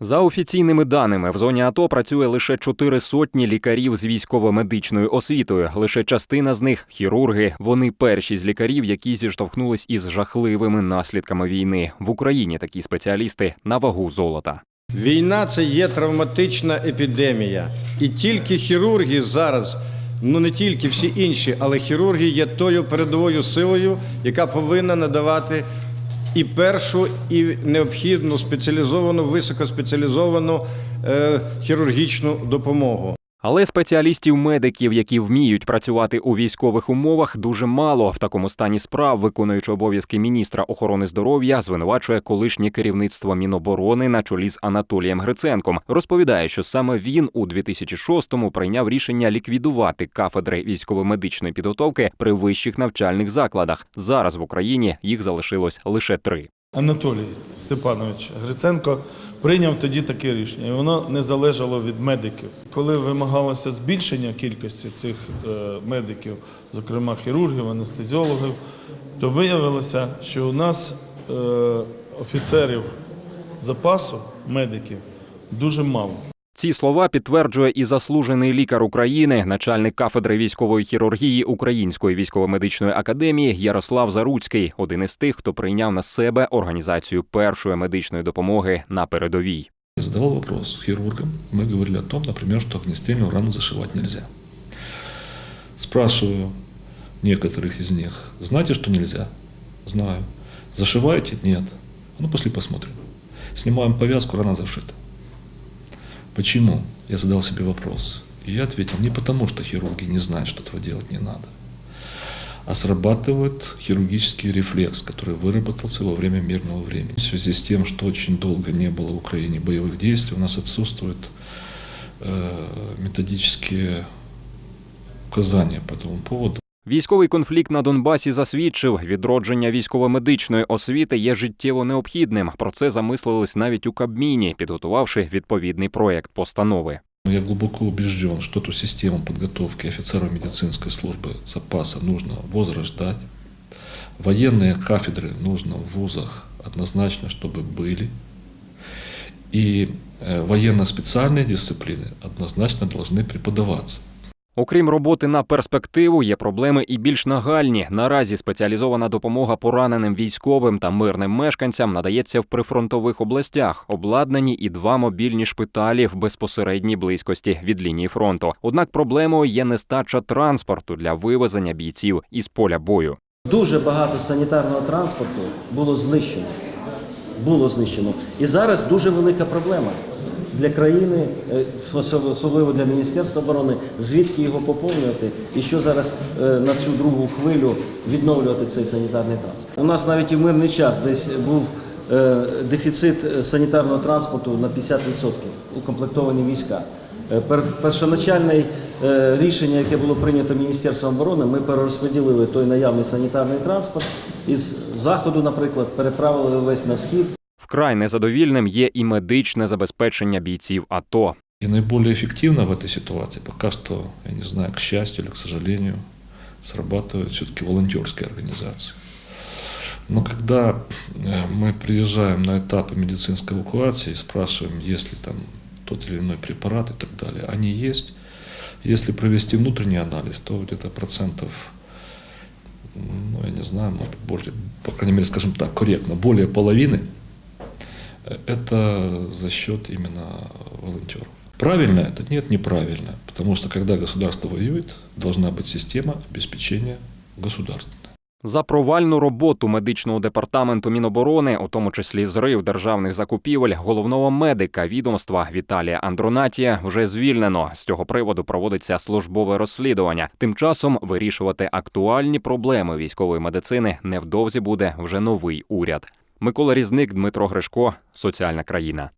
За офіційними даними, в зоні АТО працює лише чотири сотні лікарів з військово-медичною освітою. Лише частина з них хірурги. Вони перші з лікарів, які зіштовхнулись із жахливими наслідками війни. В Україні такі спеціалісти на вагу золота. Війна це є травматична епідемія. І тільки хірурги зараз, ну не тільки всі інші, але хірурги є тою передовою силою, яка повинна надавати і першу, і необхідну спеціалізовану, високоспеціалізовану е, хірургічну допомогу. Але спеціалістів-медиків, які вміють працювати у військових умовах, дуже мало. В такому стані справ, виконуючи обов'язки міністра охорони здоров'я, звинувачує колишнє керівництво Міноборони на чолі з Анатолієм Гриценком. Розповідає, що саме він у 2006-му прийняв рішення ліквідувати кафедри військово-медичної підготовки при вищих навчальних закладах. Зараз в Україні їх залишилось лише три. Анатолій Степанович Гриценко прийняв тоді таке рішення, і воно не залежало від медиків. Коли вимагалося збільшення кількості цих е, медиків, зокрема хірургів, анестезіологів, то виявилося, що у нас е, офіцерів запасу медиків дуже мало. Ці слова підтверджує і заслужений лікар України, начальник кафедри військової хірургії Української військово-медичної академії Ярослав Заруцький, один із тих, хто прийняв на себе організацію першої медичної допомоги на передовій. Я задавал вопрос хирургам. Мы говорили о том, например, что огнестрельную рану зашивать нельзя. Спрашиваю некоторых из них, знаете, что нельзя? Знаю. Зашиваете? Нет. Ну, пошли посмотрим. Снимаем повязку, рана зашита. Почему? Я задал себе вопрос. И я ответил, не потому, что хирурги не знают, что этого делать не надо, а срабатывает хирургический рефлекс, который выработался во время мирного времени. В связи с тем, что очень долго не было в Украине боевых действий, у нас отсутствуют э, методические указания по этому поводу. Військовий конфлікт на Донбасі засвідчив, відродження військово-медичної освіти є життєво необхідним. Про це замислились навіть у Кабміні, підготувавши відповідний проект постанови. Я глубоко убежден, что эту систему подготовки офицеров медицинской службы запаса нужно возрождать. Военные кафедры нужно в вузах однозначно, чтобы были. И э, военно-специальные дисциплины однозначно должны преподаваться. Окрім роботи на перспективу, є проблеми і більш нагальні. Наразі спеціалізована допомога пораненим військовим та мирним мешканцям надається в прифронтових областях. Обладнані і два мобільні шпиталі в безпосередній близькості від лінії фронту. Однак проблемою є нестача транспорту для вивезення бійців із поля бою. Дуже багато санітарного транспорту було знищено. Було знищено. І зараз дуже велика проблема для країни, е, особливо для Міністерства оборони, звідки його поповнювати і що зараз е, на цю другу хвилю відновлювати цей санітарний транспорт. У нас навіть і в мирний час десь був е, дефіцит санітарного транспорту на 50% укомплектовані війська. Першоначальне рішення, яке було прийнято Міністерством оборони, ми перерозподілили той наявний санітарний транспорт із заходу, наприклад, переправили весь на схід. Вкрай незадовільним є і медичне забезпечення бійців АТО. И наиболее эффективно в этой ситуации пока что, я не знаю, к счастью или к сожалению, срабатывают все-таки волонтерские организации. Но когда э, мы приезжаем на этапы медицинской эвакуации и спрашиваем, есть ли там тот или иной препарат и так далее, они есть. Если провести внутренний анализ, то где-то процентов, ну, я не знаю, может быть, более, по крайней мере, скажем так, корректно, более половины э, это за счет именно волонтеров. Правильно это? Нет, неправильно. Потому что когда государство воюет, должна быть система обеспечения государственная. За провальну роботу медичного департаменту Міноборони, у тому числі зрив державних закупівель, головного медика відомства Віталія Андронатія вже звільнено. З цього приводу проводиться службове розслідування. Тим часом вирішувати актуальні проблеми військової медицини невдовзі буде вже новий уряд. Микола Різник, Дмитро Гришко, Соціальна країна.